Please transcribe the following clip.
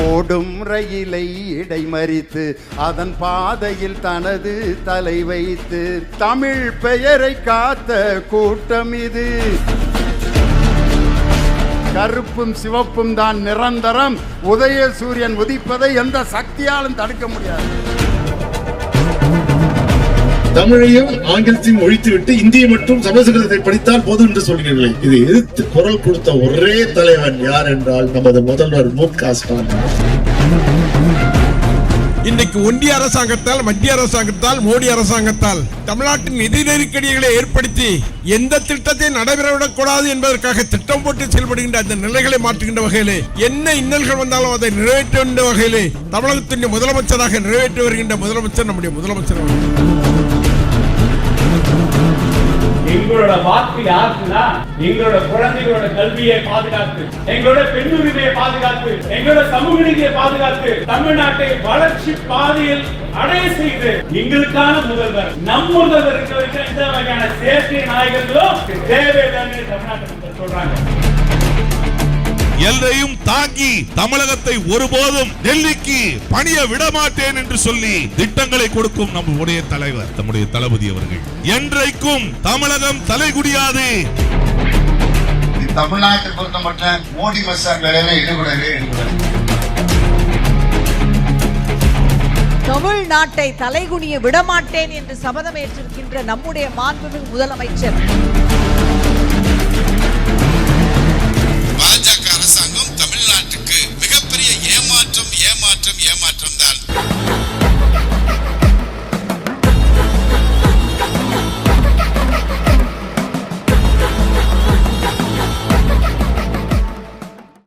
ஓடும் ரயிலை இடைமறித்து அதன் பாதையில் தனது தலை வைத்து தமிழ் பெயரை காத்த கூட்டம் இது. கருப்பும் சிவப்பும் தான் நிரந்தரம். உதய சூரியன் உதிப்பதை எந்த சக்தியாலும் தடுக்க முடியாது. தமிழையும் ஆங்கிலத்தையும் ஒழித்துவிட்டு இந்தியை மற்றும் சமஸ்கிருதத்தை படித்தால் போதும் என்று சொல்கிறீர்களே. இது எதிர்த்து குரல் கொடுத்த ஒரே தலைவன் யார் என்றால் நமது முதல்வர் மு க ஸ்டாலின். இன்றைக்கு ஒன்றிய அரசாங்கத்தால் மத்திய அரசாங்கத்தால் மோடி அரசாங்கத்தால் தமிழ்நாட்டின் நிதி நெருக்கடிகளை ஏற்படுத்தி எந்த திட்டத்தை நடைபெறவிடக்கூடாது என்பதற்காக திட்டம் போட்டு செயல்படுகின்ற அந்த நிலைகளை மாற்றுகின்ற வகையிலே என்ன இன்னல்கள் வந்தாலும் அதை நிறைவேற்றுகின்ற வகையிலே தமிழகத்தின் முதலமைச்சராக நிறைவேற்றி வருகின்ற முதலமைச்சர் நம்முடைய முதலமைச்சர் அவர்கள். எங்களோட வாக்கு யாருக்குன்னா எங்களோட குழந்தைகளோட கல்வியை பாதுகாத்து எங்களோட பெண் உரிமையை பாதுகாத்து எங்களோட சமூக நீதியை பாதுகாத்து தமிழ்நாட்டை வளர்ச்சி பாதையில் அடைய செய்து எங்களுக்கான முதல்வர் நம் முதல்வர் இருக்க வரைக்கும் இந்த வகையான சேர்க்கை நாயகர்களும் தேவையில்லைன்னு தமிழ்நாட்டு சொல்றாங்க. எல்லையும் தாங்கி தமிழகத்தை ஒருபோதும் டெல்லிக்கு பணிய விடமாட்டேன் என்று சொல்லி திட்டங்களை கொடுக்கும் நம்முடைய தலைவர் நம்முடைய தளபதி அவர்கள். என்றைக்கும் தமிழகம் தலைகுடியாது தமிழ்நாட்டை பொறுத்த மட்டும் மோடி மசான் வேலையில ஈடுபடவே ஈடுபடாது தமிழ்நாட்டை தலைகுனிய விடமாட்டேன் என்று சபதம் ஏற்றிருக்கின்ற நம்முடைய மாண்புமிகு முதலமைச்சர்.